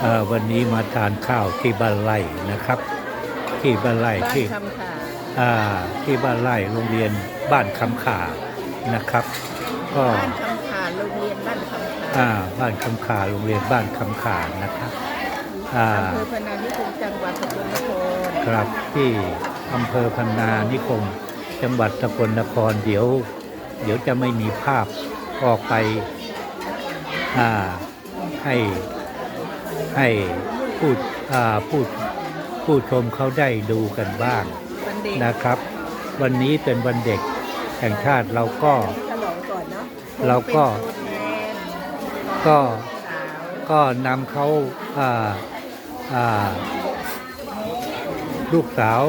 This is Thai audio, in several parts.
เอ่อวันนี้มาทานข้าวที่บ้านไร่นะครับ ที่บ้านไร่บ้านที่คำขาอ่าที่บ้านไร่โรงเรียนบ้านคำขานะครับ ก็บ้านคำขาโรงเรียนบ้านคำขาอ่าบ้านคำขาโรงเรียนบ้านคำขานะครับอ่าอำเภอพนานิคมจังหวัดสกลนครครับที่อำเภอพันนานิคม จังหวัดสกลนครเดี๋ยว เดี๋ยวจะไม่มีภาพออกไปอ่า ให้ให้ผู้อ่าผู้ผู้ชมเขาได้ดูกันบ้างวันเด็กนะครับ วันนี้เป็นวันเด็กแห่งชาติเราก็ฉลองก่อนเนาะเราก็เป็นตัวแทนก็สาวก็นำเขาอ่าอ่าลูกสาว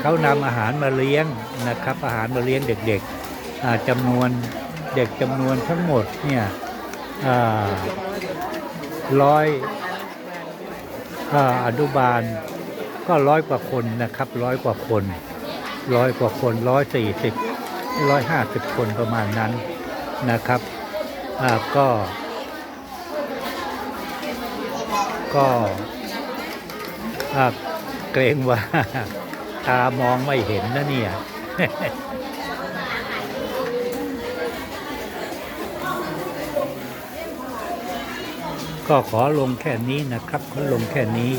เขานำอาหารมาเลี้ยงนะครับ อาหารมาเลี้ยงเด็กๆอ่าจำนวนเด็กจำนวนทั้งหมดเนี่ยอ่า ร้อยอนุบาลก็ร้อยกว่าคนนะครับร้อยกว่าคนร้อยกว่าคนร้อยสี่สิบร้อยห้าสิบคนประมาณนั้นนะครับก็ ก็เกรงว่าตามองไม่เห็นนะเนี่ย ก็ขอลงแค่นี้นะครับขอลงแค่นี้